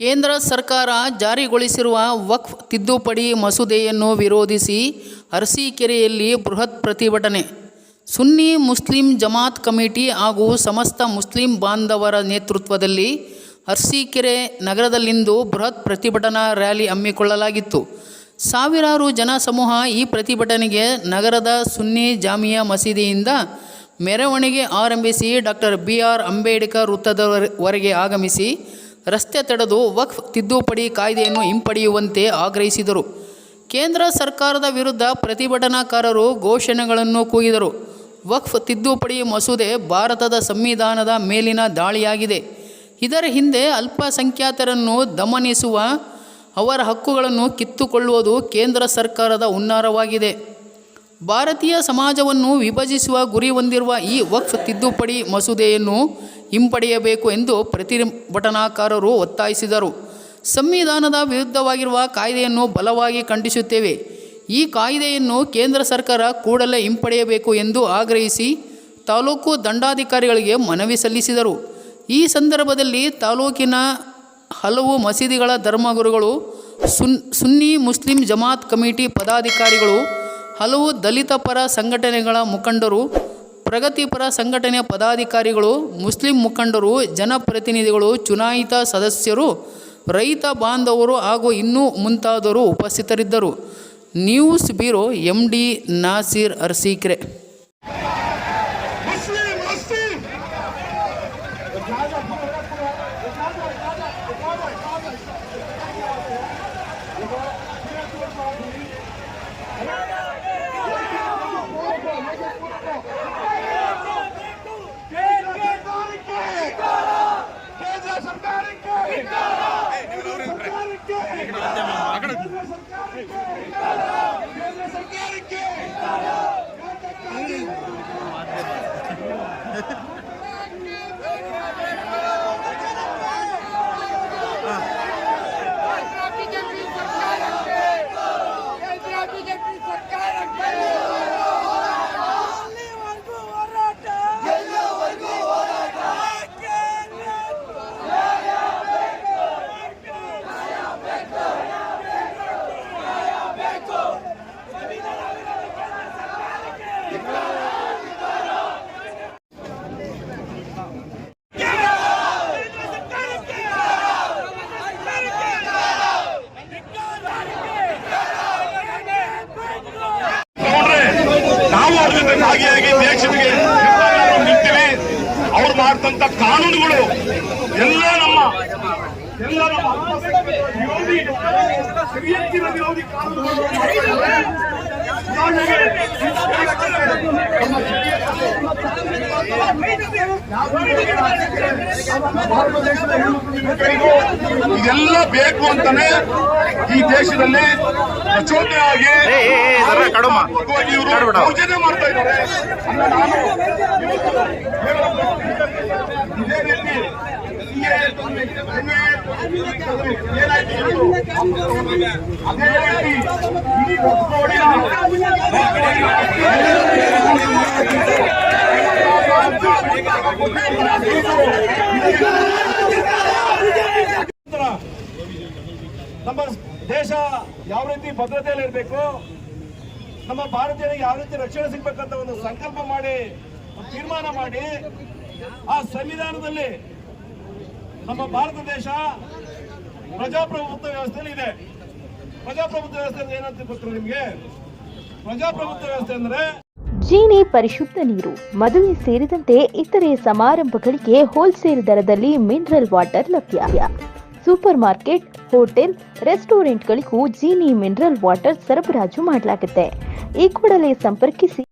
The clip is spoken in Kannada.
ಕೇಂದ್ರ ಸರ್ಕಾರ ಜಾರಿಗೊಳಿಸಿರುವ ವಕ್ಫ್ ತಿದ್ದುಪಡಿ ಮಸೂದೆಯನ್ನು ವಿರೋಧಿಸಿ ಅರಸೀಕೆರೆಯಲ್ಲಿ ಬೃಹತ್ ಪ್ರತಿಭಟನೆ. ಸುನ್ನಿ ಮುಸ್ಲಿಂ ಜಮಾತ್ ಕಮಿಟಿ ಹಾಗೂ ಸಮಸ್ತ ಮುಸ್ಲಿಂ ಬಾಂಧವರ ನೇತೃತ್ವದಲ್ಲಿ ಅರಸೀಕೆರೆ ನಗರದಲ್ಲಿಂದು ಬೃಹತ್ ಪ್ರತಿಭಟನಾ ರ್ಯಾಲಿ ಹಮ್ಮಿಕೊಳ್ಳಲಾಗಿತ್ತು. ಸಾವಿರಾರು ಜನ ಸಮೂಹ ಈ ಪ್ರತಿಭಟನೆಗೆ ನಗರದ ಸುನ್ನಿ ಜಾಮಿಯಾ ಮಸೀದಿಯಿಂದ ಮೆರವಣಿಗೆ ಆರಂಭಿಸಿ ಡಾಕ್ಟರ್ ಬಿ ಆರ್ ಅಂಬೇಡ್ಕರ್ ವೃತ್ತದವರೆಗೆ ಆಗಮಿಸಿ ರಸ್ತೆ ತಡೆದು ವಕ್ಫ್ ತಿದ್ದುಪಡಿ ಕಾಯ್ದೆಯನ್ನು ಹಿಂಪಡೆಯುವಂತೆ ಆಗ್ರಹಿಸಿದರು. ಕೇಂದ್ರ ಸರ್ಕಾರದ ವಿರುದ್ಧ ಪ್ರತಿಭಟನಾಕಾರರು ಘೋಷಣೆಗಳನ್ನು ಕೂಗಿದರು. ವಕ್ಫ್ ತಿದ್ದುಪಡಿ ಮಸೂದೆ ಭಾರತದ ಸಂವಿಧಾನದ ಮೇಲಿನ ದಾಳಿಯಾಗಿದೆ. ಇದರ ಹಿಂದೆ ಅಲ್ಪಸಂಖ್ಯಾತರನ್ನು ದಮನಿಸುವ ಅವರ ಹಕ್ಕುಗಳನ್ನು ಕಿತ್ತುಕೊಳ್ಳುವುದು ಕೇಂದ್ರ ಸರ್ಕಾರದ ಹುನ್ನಾರವಾಗಿದೆ. ಭಾರತೀಯ ಸಮಾಜವನ್ನು ವಿಭಜಿಸುವ ಗುರಿ ಹೊಂದಿರುವ ಈ ವಕ್ಫ್ ತಿದ್ದುಪಡಿ ಮಸೂದೆಯನ್ನು ಹಿಂಪಡೆಯಬೇಕು ಎಂದು ಪ್ರತಿಭಟನಾಕಾರರು ಒತ್ತಾಯಿಸಿದರು. ಸಂವಿಧಾನದ ವಿರುದ್ಧವಾಗಿರುವ ಕಾಯ್ದೆಯನ್ನು ಬಲವಾಗಿ ಖಂಡಿಸುತ್ತೇವೆ. ಈ ಕಾಯ್ದೆಯನ್ನು ಕೇಂದ್ರ ಸರ್ಕಾರ ಕೂಡಲೇ ಹಿಂಪಡೆಯಬೇಕು ಎಂದು ಆಗ್ರಹಿಸಿ ತಾಲೂಕು ದಂಡಾಧಿಕಾರಿಗಳಿಗೆ ಮನವಿ ಸಲ್ಲಿಸಿದರು. ಈ ಸಂದರ್ಭದಲ್ಲಿ ತಾಲೂಕಿನ ಹಲವು ಮಸೀದಿಗಳ ಧರ್ಮಗುರುಗಳು, ಸುನ್, ಸುನ್ನಿ ಮುಸ್ಲಿಂ ಜಮಾತ್ ಕಮಿಟಿ ಪದಾಧಿಕಾರಿಗಳು ಹಲವು ದಲಿತ ಪರ ಸಂಘಟನೆಗಳ ಮುಖಂಡರು, ಪ್ರಗತಿಪರ ಸಂಘಟನೆಯ ಪದಾಧಿಕಾರಿಗಳು, ಮುಸ್ಲಿಂ ಮುಖಂಡರು, ಜನಪ್ರತಿನಿಧಿಗಳು, ಚುನಾಯಿತ ಸದಸ್ಯರು, ರೈತ ಬಾಂಧವರು ಹಾಗೂ ಇನ್ನೂ ಮುಂತಾದವರು ಉಪಸ್ಥಿತರಿದ್ದರು. News bureau M D Naseer Arsikere. అక్కడ ಭಾಗಿಯಾಗಿ ದೇಶಕ್ಕೆ ನಿಂತೀವಿ ಅವ್ರು ಮಾಡ್ತಂತ ಕಾನೂನುಗಳು ಎಲ್ಲ ನಮ್ಮ ಎಲ್ಲ ನಮ್ಮ ವಿರೋಧಿ ವಿರೋಧಿ ಕಾನೂನುಗಳು. ಭಾರತ ದೇಶದ ಇದೆಲ್ಲ ಬೇಕು ಅಂತಾನೆ ಈ ದೇಶದಲ್ಲಿ ಪ್ರಚೋದನೆಯಾಗಿ ಕಡಮ ಇವರು ಯೋಜನೆ ಮಾಡ್ತಾ ಇದ್ದಾರೆ. ಇದೇ ರೀತಿ? ಅದೇ ರೀತಿ ನಮ್ಮ ದೇಶ ಯಾವ ರೀತಿ ಭದ್ರತೆಯಲ್ಲಿ ಇರಬೇಕು ನಮ್ಮ ಭಾರತೀಯರಿಗೆ ಯಾವ ರೀತಿ ರಕ್ಷಣೆ ಸಿಗ್ಬೇಕಂತ ಒಂದು ಸಂಕಲ್ಪ ಮಾಡಿ ತೀರ್ಮಾನ ಮಾಡಿ, ಆ ಸಂವಿಧಾನದಲ್ಲಿ ನಮ್ಮ ಭಾರತ ದೇಶ ಪ್ರಜಾಪ್ರಭುತ್ವ ವ್ಯವಸ್ಥೆಯಲ್ಲಿ ಇದೆ. ಪ್ರಜಾಪ್ರಭುತ್ವ ವ್ಯವಸ್ಥೆ ಏನಂತ ಗೊತ್ತು ನಿಮಗೆ? ಪ್ರಜಾಪ್ರಭುತ್ವ ವ್ಯವಸ್ಥೆ ಅಂದ್ರೆ ಜೀನಿ ಪರಿಶುದ್ಧ ನೀರು, ಮದುವೆ ಸೇರಿದಂತೆ ಇತರೆ ಸಮಾರಂಭಗಳಿಗೆ ಹೋಲ್ಸೇಲ್ ದರದಲ್ಲಿ ಮಿನರಲ್ ವಾಟರ್ ಲಭ್ಯ. ಸೂಪರ್ ಮಾರ್ಕೆಟ್, ಹೋಟೆಲ್, ರೆಸ್ಟೋರೆಂಟ್ಗಳಿಗೂ ಜೀನಿ ಮಿನರಲ್ ವಾಟರ್ ಸರಬರಾಜು ಮಾಡಲಾಗುತ್ತೆ. ಈ ಕೂಡಲೇ ಸಂಪರ್ಕಿಸಿ.